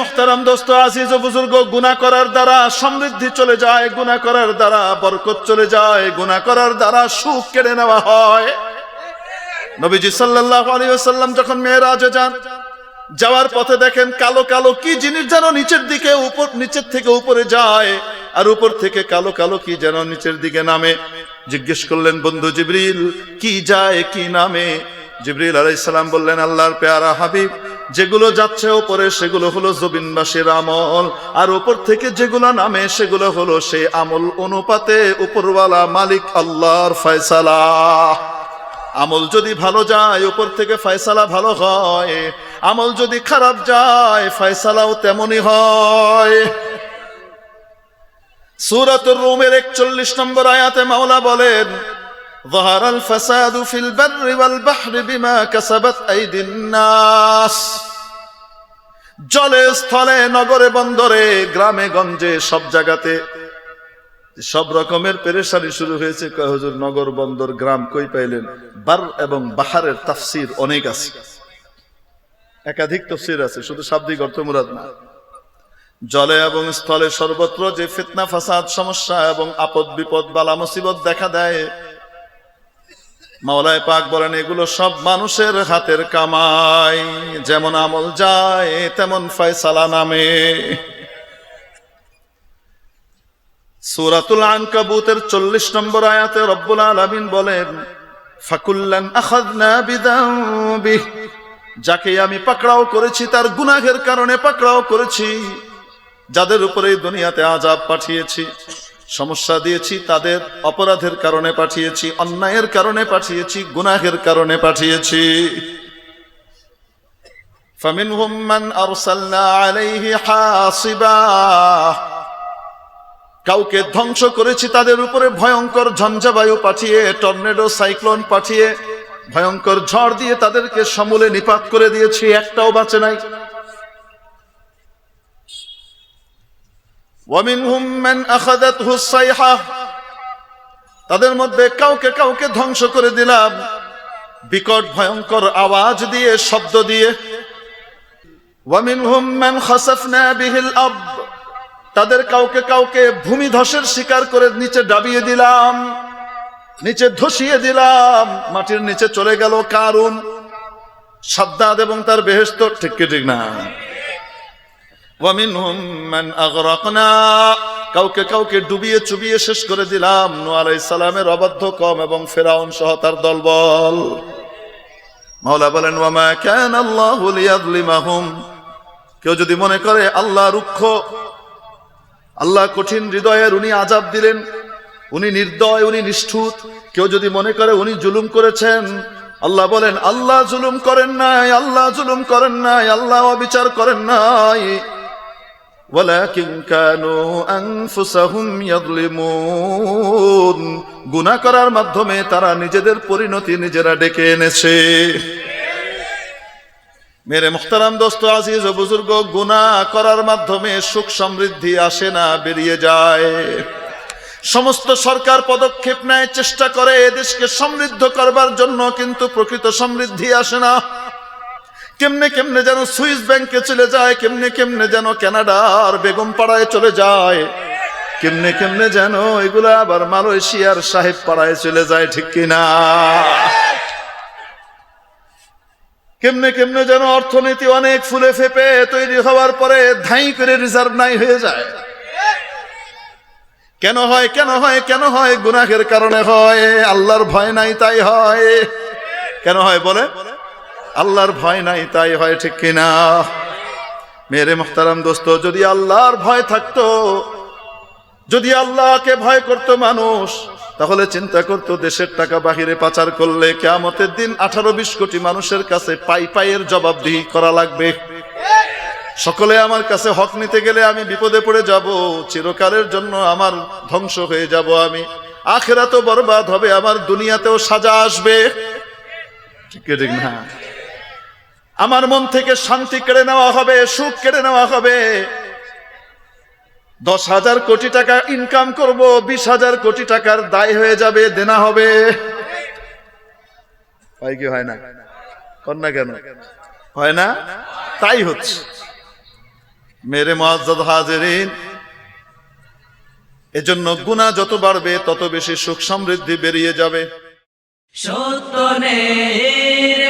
মোহতারাম দোস্ত, আজিজ বুজুর্গ, গুনাহ করার দ্বারা সমৃদ্ধি চলে যায়, গুনাহ করার দ্বারা বরকত চলে যায়, গুনাহ করার দ্বারা সুখ কেড়ে নেওয়া হয়। নবীজি সাল্লাল্লাহু আলাইহি ওয়াসাল্লাম যখন মেয়েরাজে যান, যাওয়ার পথে দেখেন কালো কালো কি জিনিস যেন নিচের দিকে উপর, নিচের থেকে উপরে যায়, আর উপর থেকে কালো কালো কি যেন নিচের দিকে নামে। জিজ্ঞেস করলেন, বন্ধু জিবরিল, কি যায়, কি নামে? জিবরিল আলাইসালাম বললেন, আল্লাহর পেয়ারা হাবিব যেগুলো যাচ্ছে উপরে সেগুলো হলো জবিনবাসীর আমল আর উপর থেকে যেগুলো নামে সেগুলো হলো সেই আমল অনুপাতে উপরওয়ালা মালিক আল্লাহর ফয়সালা আমল যদি ভালো যায় উপর থেকে ফয়সালা ভালো হয় আমল যদি খারাপ যায় ফয়সালাও তেমনই হয় সুরাতুর রুমের একচল্লিশ নম্বর আয়াতে মাওলা বলেন ظهر الفساد في البر والبحر بما كسبت أيدي الناس জলে, স্থলে, নগরে, বন্দরে, গ্রামে, গঞ্জে, সব জায়গাতে। সব রকমের পেরেশানি শুরু হয়েছে। হুজুর, নগর, বন্দর, গ্রাম, কই পাইলেন? বার এবং বাহারের তাফসির অনেক আছে। একাধিক তফসির আছে, শুধু শাব্দিক অর্থ মুরাদ না। জলে এবং স্থলে সর্বত্র যে ফিতনা, ফাসাদ, সমস্যা এবং আপদ বিপদ বালা মুসিবত দেখা দেয় মাওলায় পাক বলেন, এগুলো সব মানুষের হাতের কামাই। যেমন আমল যায়, তেমন ফয়সালা নামে। সূরাতুল আনকাবুতের 40 নম্বর আয়াতে রব্বুল আলামিন বলেন, ফাকুল্লান আখাযনা বিদামবিহ যাকে আমি পাকড়াও করেছি, তার গুনাহের কারণে পাকড়াও করেছি, যাদের উপরে দুনিয়াতে আজাব পাঠিয়েছি। সমস্যা দিয়েছি তাদের অপরাধের কারণে পাঠিয়েছি অন্যায়ের কারণে পাঠিয়েছি গুনাহের কারণে পাঠিয়েছি فمنهم من أرسلنا عليه حاصبا কাউকে ধ্বংস করেছি তাদের উপরে ভয়ঙ্কর ঝঞ্ঝাবায়ু পাঠিয়ে টর্নেডো সাইক্লোন পাঠিয়ে ভয়ঙ্কর ঝড় দিয়ে তাদেরকে সমূলে নিপাত করে দিয়েছি একটাও বাঁচে নাই ওয়ামিনহুম মান আখাযাতহু সাইহা তাদের মধ্যে কাউকে কাউকে ধ্বংস করে দিলাম। বিকট ভয়ঙ্কর আওয়াজ দিয়ে, শব্দ দিয়ে। ওয়ামিনহুম মান খাসাফনা বিহিল আরদ তাদের কাউকে কাউকে ভূমি ধসের শিকার করে নিচে ডাবিয়ে দিলাম। নিচে ধসিয়ে দিলাম। মাটির নিচে চলে গেল কারুন। সাদ্দাদ এবং তার বেহেস্ত ঠিক ঠিক না? ওয়ামিন হুম্মান আগরকনা কাউকে কাউকে ডুবিয়ে চুবিয়ে শেষ করে দিলাম। নু আলাই সালামের অবাধ্য কম এবং ফেরাউন সহ তার দলবল। মাওলা বলেন, ওয়ামা কেন আল্লাহ লিয়াদলিমাহুম কেউ যদি মনে করে, আল্লাহ রুক্ষ। আল্লাহ কঠিন হৃদয়ের উনি আজাব দিলেন। উনি নির্দয়, উনি নিষ্ঠুত কেউ যদি মনে করে, উনি জুলুম করেছেন। আল্লাহ বলেন, আল্লাহ জুলুম করেন নাই, আল্লাহ জুলুম করেন নাই, আল্লাহ অবিচার করেন নাই। গুনা করার মাধ্যমে তারা নিজেদের পরিণতি নিজেরা ডেকে এনেছে। মেরে মুখতারাম দোস্ত, আজিজ ও বুজুর্গ গুণা করার মাধ্যমে সুখ সমৃদ্ধি আসে না, বেরিয়ে যায়। সমস্ত সরকার পদক্ষেপ নেয়, চেষ্টা করে এদেশকে সমৃদ্ধ করবার জন্য, কিন্তু প্রকৃত সমৃদ্ধি আসে না। কেমনে কেমনে যেন সুইস ব্যাংকে চলে যায়, কেমনে কেমনে যেন কানাডার বেগম পাড়ায় চলে যায়, কেমনে কেমনে যেন এগুলা আবার মালয়েশিয়ার সাহেব পাড়ায় চলে যায়, ঠিক কিনা? কেমনে কেমনে যেন অর্থনীতি অনেক ফুলে ফেপে তৈরি হওয়ার পরে ধাই করে রিজার্ভ নাই হয়ে যায়। কেন হয় কেন হয় কেন হয়, গুনাহের কারণে হয়, আল্লাহর ভয় নাই, তাই হয়। কেন হয় বলে আল্লাহর ভয় নাই, তাই হয় ঠিক কিনা? মেরে মোহতারাম দোস্ত, যদি আল্লাহর ভয় থাকতো, যদি আল্লাহকে ভয় করত মানুষ, তাহলে চিন্তা করতো দেশের টাকা বাহিরে পাচার করলে কেয়ামতের দিন আঠারো বিশ কোটি মানুষের কাছে পাই পাইয়ের জবাবদিহি করা লাগবে। সকলে আমার কাছে হক নিতে গেলে আমি বিপদে পড়ে যাব, চিরকালের জন্য আমার ধ্বংস হয়ে যাব আমি। আখেরা তো বরবাদ হবে, আমার দুনিয়াতেও সাজা আসবে। ঠিক ঠিক না? আমার মন থেকে শান্তি কেড়ে নেওয়া হবে, সুখ কেড়ে নেওয়া হবে। দশ হাজার কোটি টাকা ইনকাম করব, বিশ হাজার কোটি টাকার দায় হয়ে যাবে, দেনা হবে। হয় কি, হয় না? কন্যা কেন? হয় না? তাই হচ্ছে। মেরে মহাজ্জাদ হাজেরিন, এজন্য গুণা যত বাড়বে, তত বেশি সুখ সমৃদ্ধি বেরিয়ে যাবে। সত্যনের